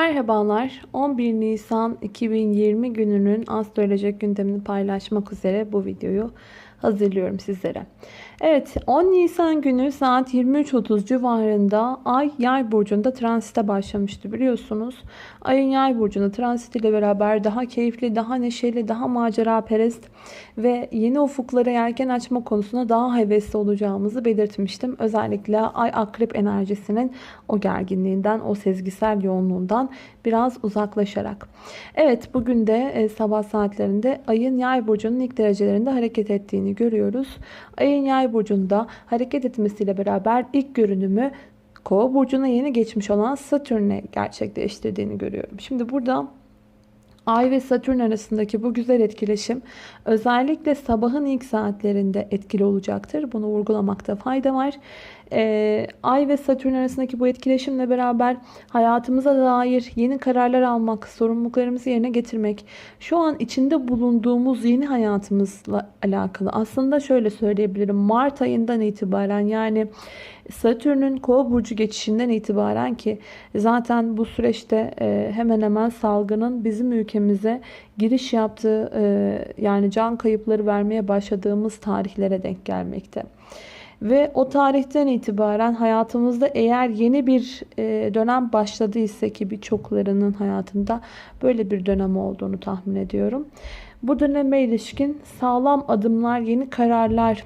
Merhabalar. 11 Nisan 2020 gününün astrolojik gündemini paylaşmak üzere bu videoyu hazırlıyorum sizlere. Evet 10 Nisan günü saat 23.30 civarında Ay Yay burcunda transite başlamıştı biliyorsunuz. Ayın Yay burcunda transit ile beraber daha keyifli, daha neşeli, daha macera perest ve yeni ufuklara yelken açma konusunda daha hevesli olacağımızı belirtmiştim. Özellikle Ay Akrep enerjisinin o gerginliğinden, o sezgisel yoğunluğundan biraz uzaklaşarak. Evet bugün de e, sabah saatlerinde Ayın Yay burcunun ilk derecelerinde hareket ettiğini görüyoruz. Ayın Yay burcunda hareket etmesiyle beraber ilk görünümü Kova burcuna yeni geçmiş olan Satürn'e gerçekleştirdiğini görüyorum. Şimdi burada Ay ve Satürn arasındaki bu güzel etkileşim özellikle sabahın ilk saatlerinde etkili olacaktır. Bunu vurgulamakta fayda var. Ee, Ay ve Satürn arasındaki bu etkileşimle beraber hayatımıza dair yeni kararlar almak, sorumluluklarımızı yerine getirmek, şu an içinde bulunduğumuz yeni hayatımızla alakalı aslında şöyle söyleyebilirim. Mart ayından itibaren yani Satürn'ün Kova burcu geçişinden itibaren ki zaten bu süreçte e, hemen hemen salgının bizim ülkemize giriş yaptığı e, yani can kayıpları vermeye başladığımız tarihlere denk gelmekte. Ve o tarihten itibaren hayatımızda eğer yeni bir e, dönem başladıysa ki birçoklarının hayatında böyle bir dönem olduğunu tahmin ediyorum. Bu döneme ilişkin sağlam adımlar, yeni kararlar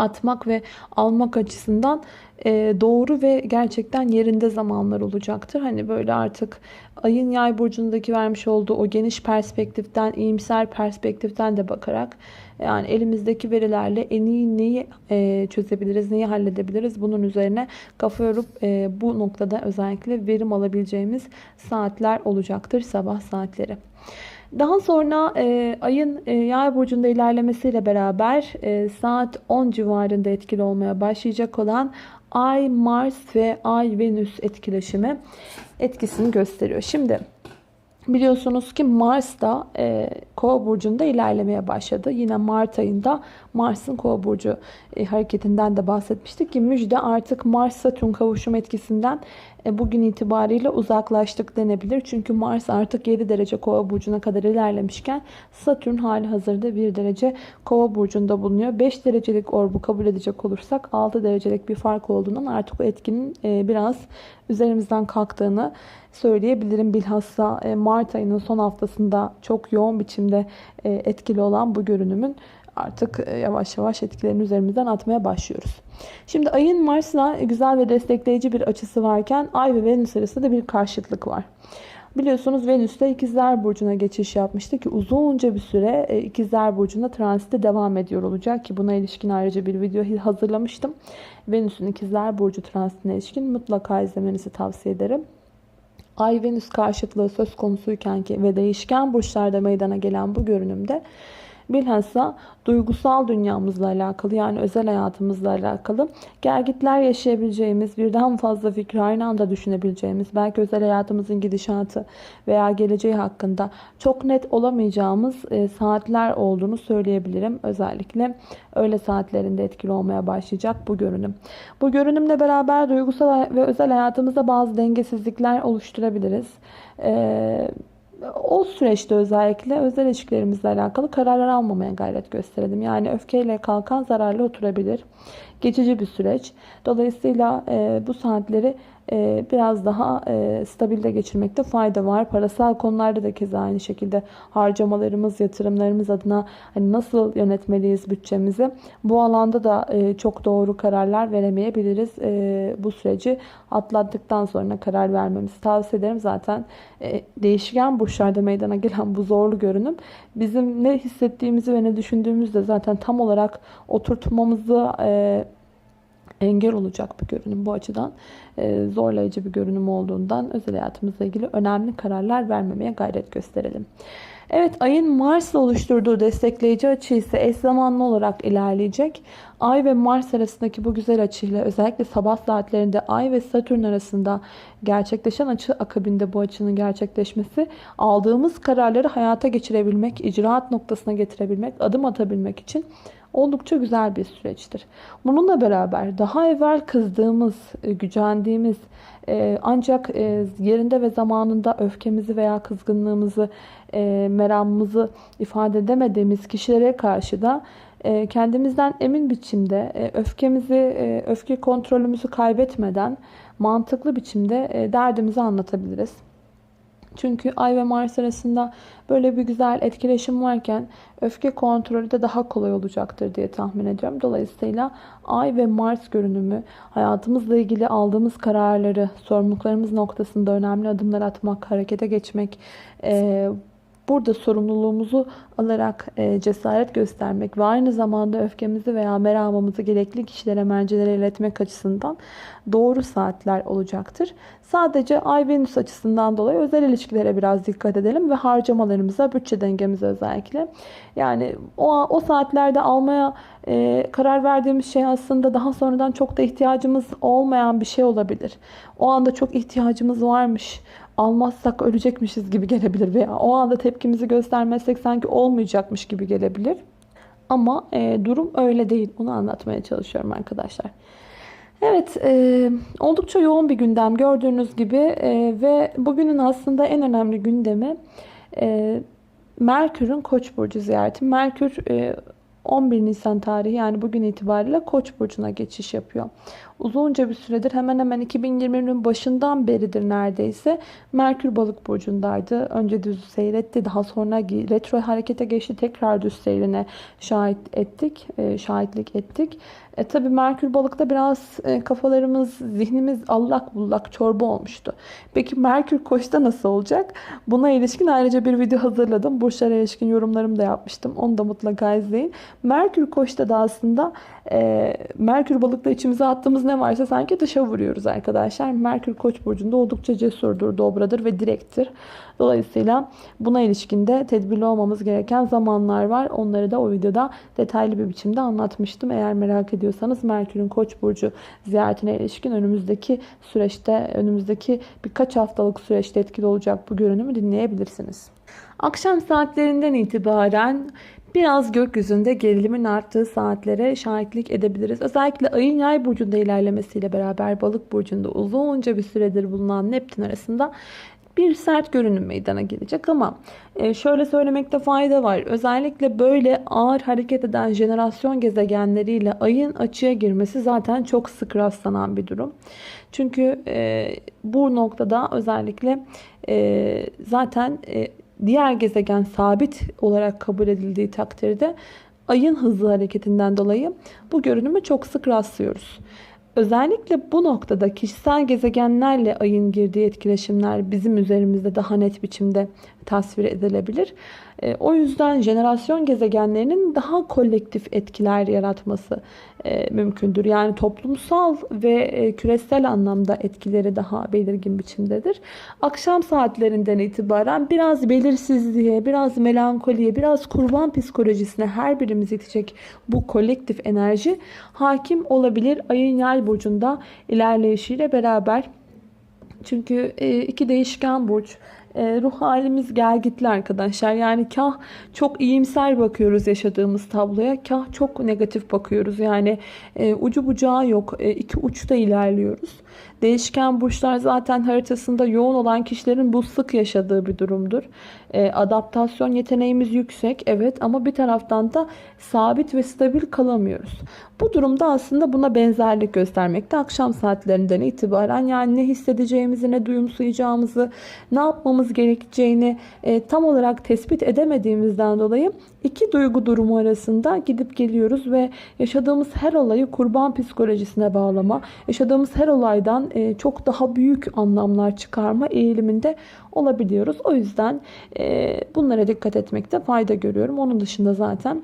atmak ve almak açısından e, doğru ve gerçekten yerinde zamanlar olacaktır. Hani böyle artık ayın yay burcundaki vermiş olduğu o geniş perspektiften, iyimser perspektiften de bakarak yani elimizdeki verilerle en iyi neyi e, çözebiliriz, neyi halledebiliriz bunun üzerine kafa yorup e, bu noktada özellikle verim alabileceğimiz saatler olacaktır sabah saatleri. Daha sonra e, ayın e, yay burcunda ilerlemesiyle beraber e, saat 10 civarında etkili olmaya başlayacak olan Ay, Mars ve Ay, Venüs etkileşimi etkisini gösteriyor. Şimdi Biliyorsunuz ki Mars da e, Kova burcunda ilerlemeye başladı. Yine Mart ayında Mars'ın Kova burcu e, hareketinden de bahsetmiştik ki müjde artık Mars Satürn kavuşum etkisinden e, bugün itibariyle uzaklaştık denebilir. Çünkü Mars artık 7 derece Kova burcuna kadar ilerlemişken Satürn hali hazırda 1 derece Kova burcunda bulunuyor. 5 derecelik orbu kabul edecek olursak 6 derecelik bir fark olduğundan artık o etkinin e, biraz üzerimizden kalktığını söyleyebilirim. Bilhassa e, Mart ayının son haftasında çok yoğun biçimde e, etkili olan bu görünümün artık e, yavaş yavaş etkilerini üzerimizden atmaya başlıyoruz. Şimdi ayın Mars'la güzel ve destekleyici bir açısı varken Ay ve Venüs arasında da bir karşıtlık var. Biliyorsunuz Venüs de İkizler Burcu'na geçiş yapmıştı ki uzunca bir süre İkizler Burcu'nda transite devam ediyor olacak ki buna ilişkin ayrıca bir video hazırlamıştım. Venüs'ün İkizler Burcu transitine ilişkin mutlaka izlemenizi tavsiye ederim. Ay Venüs karşıtlığı söz konusuyken ki ve değişken burçlarda meydana gelen bu görünümde bilhassa duygusal dünyamızla alakalı yani özel hayatımızla alakalı gergitler yaşayabileceğimiz, birden fazla fikri aynı anda düşünebileceğimiz, belki özel hayatımızın gidişatı veya geleceği hakkında çok net olamayacağımız e, saatler olduğunu söyleyebilirim. Özellikle öğle saatlerinde etkili olmaya başlayacak bu görünüm. Bu görünümle beraber duygusal ve özel hayatımızda bazı dengesizlikler oluşturabiliriz. Eee o süreçte özellikle özel ilişkilerimizle alakalı kararlar almamaya gayret gösterelim. Yani öfkeyle kalkan zararlı oturabilir. Geçici bir süreç. Dolayısıyla e, bu saatleri biraz daha e, stabilde geçirmekte fayda var. Parasal konularda da keza aynı şekilde harcamalarımız, yatırımlarımız adına hani nasıl yönetmeliyiz bütçemizi. Bu alanda da e, çok doğru kararlar veremeyebiliriz. Bu süreci atlattıktan sonra karar vermemizi tavsiye ederim. Zaten değişken burçlarda meydana gelen bu zorlu görünüm bizim ne hissettiğimizi ve ne düşündüğümüzü de zaten tam olarak oturtmamızı engel olacak bir görünüm bu açıdan e, zorlayıcı bir görünüm olduğundan özel hayatımızla ilgili önemli kararlar vermemeye gayret gösterelim. Evet ayın Mars'la oluşturduğu destekleyici açı ise eş zamanlı olarak ilerleyecek. Ay ve Mars arasındaki bu güzel açıyla özellikle sabah saatlerinde Ay ve Satürn arasında gerçekleşen açı akabinde bu açının gerçekleşmesi aldığımız kararları hayata geçirebilmek, icraat noktasına getirebilmek, adım atabilmek için oldukça güzel bir süreçtir. Bununla beraber daha evvel kızdığımız, e, gücendiğimiz e, ancak e, yerinde ve zamanında öfkemizi veya kızgınlığımızı, meramımızı ifade edemediğimiz kişilere karşı da kendimizden emin biçimde öfkemizi, öfke kontrolümüzü kaybetmeden mantıklı biçimde derdimizi anlatabiliriz. Çünkü Ay ve Mars arasında böyle bir güzel etkileşim varken öfke kontrolü de daha kolay olacaktır diye tahmin ediyorum. Dolayısıyla Ay ve Mars görünümü hayatımızla ilgili aldığımız kararları, sorumluluklarımız noktasında önemli adımlar atmak, harekete geçmek, burada sorumluluğumuzu alarak e, cesaret göstermek ve aynı zamanda öfkemizi veya meramımızı gerekli kişilere, mercilere iletmek açısından doğru saatler olacaktır. Sadece Ay Venüs açısından dolayı özel ilişkilere biraz dikkat edelim ve harcamalarımıza, bütçe dengemize özellikle. Yani o, o saatlerde almaya e, karar verdiğimiz şey aslında daha sonradan çok da ihtiyacımız olmayan bir şey olabilir. O anda çok ihtiyacımız varmış almazsak ölecekmişiz gibi gelebilir veya o anda tepkimizi göstermezsek sanki olmayacakmış gibi gelebilir. Ama e, durum öyle değil. Bunu anlatmaya çalışıyorum arkadaşlar. Evet, e, oldukça yoğun bir gündem gördüğünüz gibi e, ve bugünün aslında en önemli gündemi e, Merkür'ün Koç burcu ziyareti. Merkür e, 11 Nisan tarihi yani bugün itibariyle Koç burcuna geçiş yapıyor uzunca bir süredir hemen hemen 2020'nin başından beridir neredeyse Merkür balık burcundaydı. Önce düz seyretti. Daha sonra retro harekete geçti. Tekrar düz seyrine şahit ettik. E, şahitlik ettik. E, tabii Merkür balıkta biraz e, kafalarımız, zihnimiz allak bullak çorba olmuştu. Peki Merkür koçta nasıl olacak? Buna ilişkin ayrıca bir video hazırladım. Burçlara ilişkin yorumlarımı da yapmıştım. Onu da mutlaka izleyin. Merkür koçta da aslında e, Merkür balıkta içimize attığımız ne varsa sanki dışa vuruyoruz arkadaşlar. Merkür Koç burcunda oldukça cesurdur, dobradır ve direktir. Dolayısıyla buna ilişkinde tedbirli olmamız gereken zamanlar var. Onları da o videoda detaylı bir biçimde anlatmıştım. Eğer merak ediyorsanız Merkür'ün Koç burcu ziyaretine ilişkin önümüzdeki süreçte, önümüzdeki birkaç haftalık süreçte etkili olacak bu görünümü dinleyebilirsiniz. Akşam saatlerinden itibaren biraz gökyüzünde gerilimin arttığı saatlere şahitlik edebiliriz. Özellikle ayın yay burcunda ilerlemesiyle beraber balık burcunda uzunca bir süredir bulunan Neptün arasında bir sert görünüm meydana gelecek ama e, şöyle söylemekte fayda var. Özellikle böyle ağır hareket eden jenerasyon gezegenleriyle ayın açığa girmesi zaten çok sık rastlanan bir durum. Çünkü e, bu noktada özellikle e, zaten diğer gezegen sabit olarak kabul edildiği takdirde ayın hızlı hareketinden dolayı bu görünümü çok sık rastlıyoruz. Özellikle bu noktada kişisel gezegenlerle ayın girdiği etkileşimler bizim üzerimizde daha net biçimde tasvir edilebilir. E, o yüzden jenerasyon gezegenlerinin daha kolektif etkiler yaratması e, mümkündür. Yani toplumsal ve e, küresel anlamda etkileri daha belirgin biçimdedir. Akşam saatlerinden itibaren biraz belirsizliğe, biraz melankoliye, biraz kurban psikolojisine her birimiz itecek bu kolektif enerji hakim olabilir. Ayın yay burcunda ilerleyişiyle beraber. Çünkü iki değişken burç e, ruh halimiz gelgitli arkadaşlar. Yani kah çok iyimser bakıyoruz yaşadığımız tabloya, kah çok negatif bakıyoruz. Yani e, ucu bucağı yok. E, iki uçta ilerliyoruz. Değişken burçlar zaten haritasında yoğun olan kişilerin bu sık yaşadığı bir durumdur. E, adaptasyon yeteneğimiz yüksek evet ama bir taraftan da sabit ve stabil kalamıyoruz. Bu durumda aslında buna benzerlik göstermekte. Akşam saatlerinden itibaren yani ne hissedeceğimizi, ne duyumsayacağımızı, ne yapmamız gerekeceğini e, tam olarak tespit edemediğimizden dolayı iki duygu durumu arasında gidip geliyoruz ve yaşadığımız her olayı kurban psikolojisine bağlama, yaşadığımız her olaydan e, çok daha büyük anlamlar çıkarma eğiliminde olabiliyoruz. O yüzden e, bunlara dikkat etmekte fayda görüyorum. Onun dışında zaten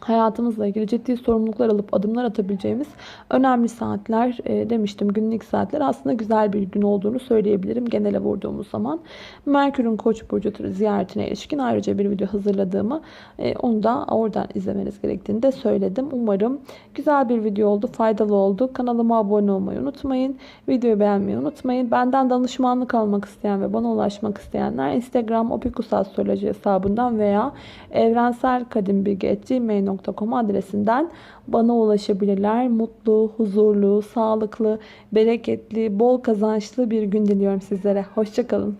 hayatımızla ilgili ciddi sorumluluklar alıp adımlar atabileceğimiz önemli saatler e, demiştim. Günlük saatler aslında güzel bir gün olduğunu söyleyebilirim genele vurduğumuz zaman. Merkür'ün Koç burcu ziyaretine ilişkin ayrıca bir video hazırladığımı e, onu da oradan izlemeniz gerektiğini de söyledim. Umarım güzel bir video oldu, faydalı oldu. Kanalıma abone olmayı unutmayın. Videoyu beğenmeyi unutmayın. Benden danışmanlık almak isteyen ve bana ulaşmak isteyenler Instagram opikusastroloji hesabından veya evrenselkadimbilgi.gmail.com gmail.com adresinden bana ulaşabilirler. Mutlu, huzurlu, sağlıklı, bereketli, bol kazançlı bir gün diliyorum sizlere. Hoşçakalın.